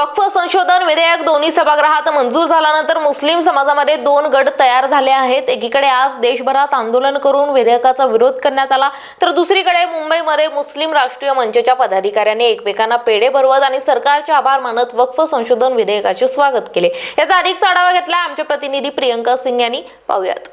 वक्फ संशोधन विधेयक दोन्ही सभागृहात मंजूर झाल्यानंतर मुस्लिम समाजामध्ये दोन गट तयार झाले आहेत. एकीकडे आज देशभरात आंदोलन करून विधेयकाचा विरोध करण्यात आला तर दुसरीकडे मुंबईमध्ये मुस्लिम राष्ट्रीय मंचच्या पदाधिकाऱ्यांनी एकमेकांना पेढे भरवत आणि सरकारचे आभार मानत वक्फ संशोधन विधेयकाचे स्वागत केले. याचा अधिक आढावा घेतला आमच्या प्रतिनिधी प्रियंका सिंग यांनी. पाहूयात.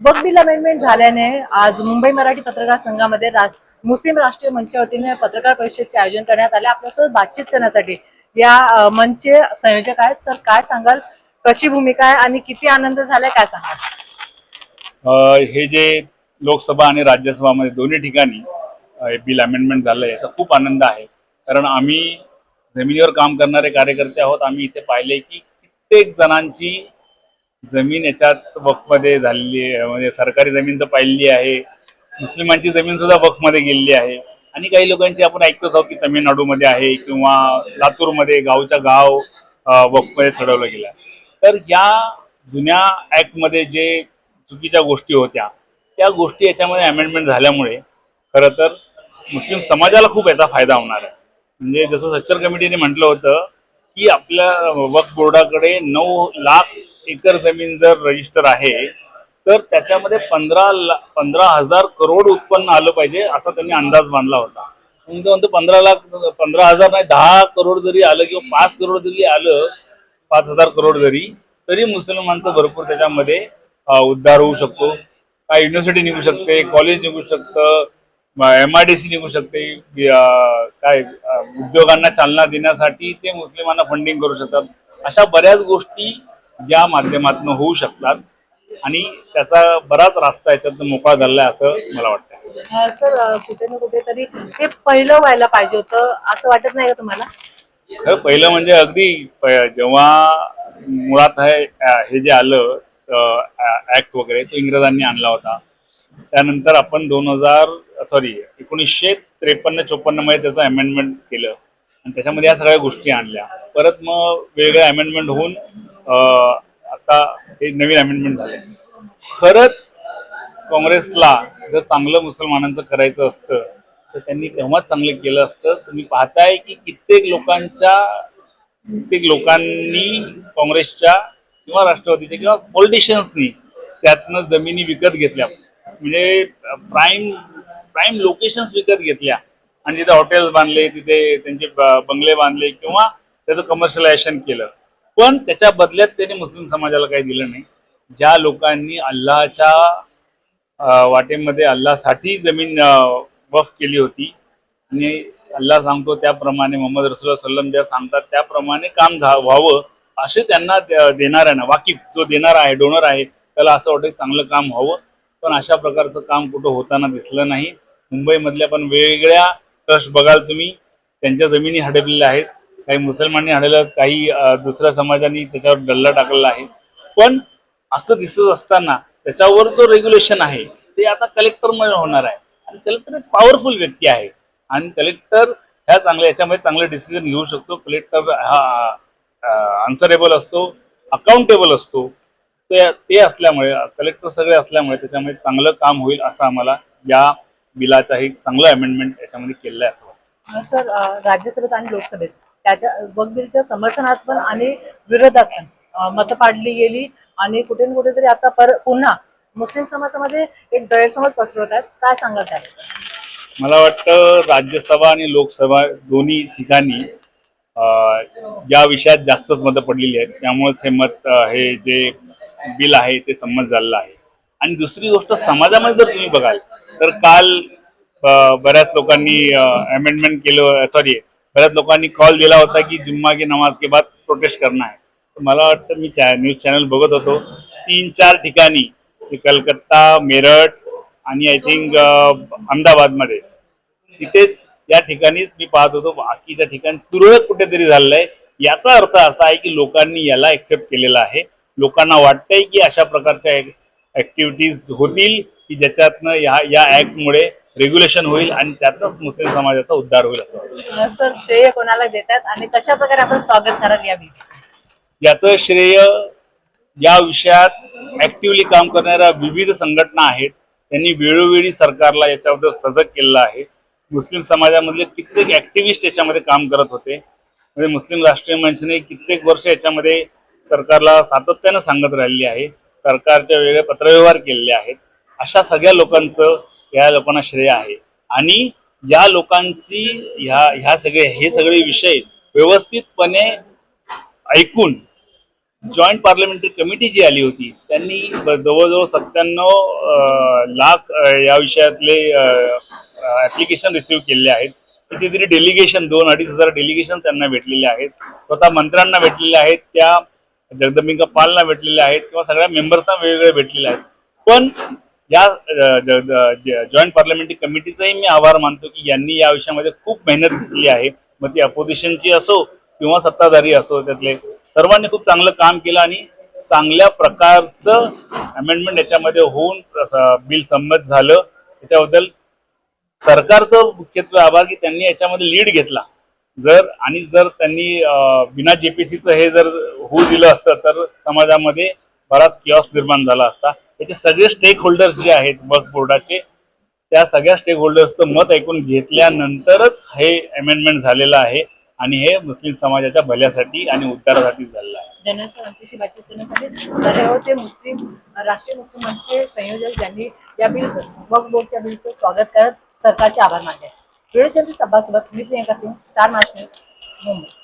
वक्फ बिल अमेंडमेंट झाल्याने आज मुंबई मराठी पत्रकार संघामध्ये राज मुस्लिम राष्ट्रीय मंचच्या वतीने पत्रकार परिषदेचे आयोजन करण्यात आले. आपल्यासोबत बातचीत करण्यासाठी या मंचचे संयोजक आहेत. सर काय सांगाल? कशी भूमिका आहे आणि किती आनंद झालाय काय सांगाल? हे जे लोकसभा आणि राज्यसभामध्ये दोन्ही ठिकाणी बिल अमेंडमेंट झालं याचा खूप आनंद आहे. कारण आम्ही जमिनीवर काम करणारे कार्यकर्ते आहोत. आम्ही इथे पाहिले की कित्येक जणांची जमीन याच्यात वक्फमध्ये झालेली आहे. म्हणजे सरकारी जमीन तर पाहिलेली आहे. मुस्लिमांची जमीन सुद्धा वक्फमध्ये गेलेली आहे. आणि काही लोकांची आपण ऐकतोच आहोत की तामिळनाडूमध्ये आहे किंवा लातूरमध्ये गावच्या गाव अ, वक्फमध्ये चढवलं गेलं तर या जुन्या ऍक्टमध्ये जे चुकीच्या गोष्टी होत्या त्या गोष्टी याच्यामध्ये अमेंडमेंट झाल्यामुळे खरं तर मुस्लिम समाजाला खूप याचा फायदा होणार आहे. म्हणजे जसं सच्चर कमिटीने म्हटलं होतं की आपल्या वक्फ बोर्डाकडे नऊ लाख एकर जमीन जर रजिस्टर आहे तर त्याच्यामध्ये पंधरा ला पंधरा हजार करोड उत्पन्न आलं पाहिजे असा त्यांनी अंदाज बांधला होता. मी म्हणतो पंधरा लाख पंधरा हजार नाही दहा करोड जरी आलं किंवा पाच करोड जरी आलं पाच हजार करोड जरी तरी मुसलमानचं भरपूर त्याच्यामध्ये उद्धार होऊ शकतो. काय युनिव्हर्सिटी निघू शकते कॉलेज निघू शकतं एम आय डी सी निघू शकते काय उद्योगांना चालना देण्यासाठी ते मुस्लिमांना फंडिंग करू शकतात. अशा बऱ्याच गोष्टी या माध्यमातून होऊ शकतात. आणि त्याचा बराच रास्ता याच्यात मोकळा झाला आहे असं मला वाटतं सर कुठे ना कुठेतरी हे पहिलं व्हायला पाहिजे होतं असं वाटत नाही का तुम्हाला? खरं पहिलं म्हणजे अगदी जेव्हा मुळात हे जे आलं ऍक्ट वगैरे तो इंग्रजांनी आणला होता. त्यानंतर आपण दोन हजार सॉरी एकोणीसशे त्रेपन्न चोपन्नमध्ये त्याचं अमेंडमेंट केलं. आणि त्याच्यामध्ये या सगळ्या गोष्टी आणल्या. परत मग वेगळे अमेंडमेंट होऊन आता हे नवीन अमेंडमेंट झाले खरंच काँग्रेसला जर चांगलं मुसलमानांचं करायचं असतं तर त्यांनी तेव्हाच चांगलं केलं असतं. तुम्ही पाहताय की कित्येक लोकांच्या कित्येक लोकांनी काँग्रेसच्या किंवा राष्ट्रवादीच्या किंवा पॉलिटिशियन्सनी त्यातनं जमिनी विकत घेतल्या. म्हणजे प्राईम प्राईम लोकेशन्स विकत घेतल्या. आणि तिथे हॉटेल्स बांधले तिथे त्यांचे बंगले बांधले किंवा त्याचं कमर्शियलायझेशन केलं. पण त्याच्या बदल्यात त्यांनी मुस्लिम समाजाला काही दिलं नाही. ज्या लोकांनी अल्लाच्या वाटेमध्ये अल्लासाठी जमीन वफ केली होती आणि अल्लाह सांगतो त्याप्रमाणे मोहम्मद रसुल्ला सल्लम ज्या सांगतात त्याप्रमाणे काम झा व्हावं असे त्यांना देणाऱ्यांना वाकिफ जो देणारा आहे डोनर आहे त्याला असं वाटतं की चांगलं काम व्हावं. पण अशा प्रकारचं काम कुठं होताना दिसलं नाही. मुंबईमधल्या पण वेगवेगळ्या ट्रस्ट बघाल तुम्ही त्यांच्या जमिनी हडपलेल्या आहेत. काही मुसलमानांनी हडवलं काही दुसऱ्या समाजाने त्याच्यावर डल्ला टाकलेला आहे. पण असं दिसत असताना त्याच्यावर जो रेग्युलेशन आहे ते आता कलेक्टरमध्ये होणार आहे. आणि कलेक्टर एक पॉवरफुल व्यक्ती आहे. आणि कलेक्टर ह्या चांगल्या याच्यामध्ये चांगले डिसिजन घेऊ शकतो. कलेक्टर हा आन्सरेबल असतो अकाउंटेबल असतो. ते ते असल्यामुळे कलेक्टर सगळे असल्यामुळे त्याच्यामध्ये चांगलं काम होईल असं आम्हाला या बिलाचाही एक चांगलं अमेंडमेंट याच्यामध्ये केलेलं आहे असं वाटतं. सर राज्यसभेत आणि लोकसभेत त्याच्या वक बिलच्या समर्थनात पण आणि विरोधात पण मतं पाडली गेली. आणि कुठे ना कुठेतरी आता पर पुन्हा मुस्लिम समाजामध्ये एक गैरसमज पसरवत आहेत काय सांगाल आहे मला वाटतं राज्यसभा आणि लोकसभा दोन्ही ठिकाणी या विषयात जास्तच मतं पडलेली आहेत. त्यामुळेच हे मत हे जे बिल आहे ते संमत झालेलं आहे. आणि दुसरी गोष्ट समाजामध्ये जर तुम्ही बघाल तर काल बऱ्याच लोकांनी अमेंडमेंट केलं सॉरी बऱ्याच लोकांनी कॉल दिला होता की जुम्मा की नमाज के बाद प्रोटेस्ट करणार आहे मला वाटतं मी न्यूज चॅनल बघत होतो. तीन चार ठिकाणी कलकत्ता मेरठ आणि आय थिंक अहमदाबादमध्ये. तिथेच या ठिकाणीच मी पाहत होतो. बाकीच्या ठिकाणी तुरळक कुठेतरी झालेलं आहे याचा अर्थ असा आहे की लोकांनी याला एक्सेप्ट केलेला आहे. लोकांना वाटतंय की अशा प्रकारच्या ऍक्टिव्हिटीज होतील की ज्याच्यातनं या या ऍक्टमुळे रेग्युलेशन होईल आणि त्यातच मुस्लिम समाजाचा उद्धार होईल असं सर श्रेय कोणाला देतात आणि कशा प्रकारे आपण स्वागत कराल यावी याचं श्रेय या विषयात ऍक्टिव्हली काम करणाऱ्या विविध संघटना आहेत. त्यांनी वेळोवेळी सरकारला याच्याबद्दल सजग केलेलं आहे. मुस्लिम समाजामधले कित्येक ऍक्टिव्हिस्ट याच्यामध्ये काम करत होते. म्हणजे मुस्लिम राष्ट्रीय मंचने कित्येक वर्ष याच्यामध्ये सरकारला सातत्यानं सांगत राहिली आहे. सरकारच्या वेगळे पत्रव्यवहार केलेले आहेत. अशा सगळ्या लोकांचं या लोकांना श्रेय आहे. आणि या लोकांची ह्या ह्या सगळे हे सगळे विषय व्यवस्थितपणे ऐकून जॉईंट पार्लमेंटरी कमिटी जी आली होती त्यांनी जवळजवळ सत्त्याण्णव लाख या विषयातले ऍप्लिकेशन रिसिव्ह केलेले आहेत. कितीतरी डेलिगेशन दोन अडीच हजार डेलिगेशन त्यांना भेटलेले आहेत. स्वतः मंत्र्यांना भेटलेले आहेत त्या जगदंबिका पालना भेटलेले आहेत किंवा सगळ्या मेंबर्सना वेगवेगळे भेटलेले आहेत. पण या जॉईंट पार्लमेंटरी कमिटीचाही मी आभार मानतो की यांनी या विषयामध्ये खूप मेहनत घेतली आहे. मग ती अपोजिशनची असो किंवा सत्ताधारी असो त्यातले सर्वांनी खूप चांगलं काम केलं आणि चांगल्या प्रकारचं अमेंडमेंट याच्यामध्ये होऊन बिल संमत झालं. त्याच्याबद्दल सरकारचं मुख्यत्वे आभार की त्यांनी याच्यामध्ये लीड घेतला. जर आणि जर त्यांनी बिना जेपीसीचं हे जर होऊ दिलं असतं तर समाजामध्ये बराच किऑस निर्माण झाला असता. त्याचे सगळे स्टेक होल्डर्स जे आहेत बस बोर्डाचे त्या सगळ्या स्टेक होल्डर्सचं मत ऐकून घेतल्यानंतरच हे अमेंडमेंट झालेलं आहे. आणि हे मुस्लिम समाजाच्या भल्यासाठी आणि उद्धारासाठी झालेलं आहे. धन्यवाद सर बातचीत करण्यासाठी तर मुस्लिम राष्ट्रीय मुस्लिमांचे संयोजक ज्यांनी या बिलचं वक्फ बोर्डच्या बिलचं स्वागत करत सरकारचे आभार मानले. वेळेच्या चॅनल सभासोबत मी प्रियंका सिंग स्टार महाराष्ट्र न्यूज मुंबई.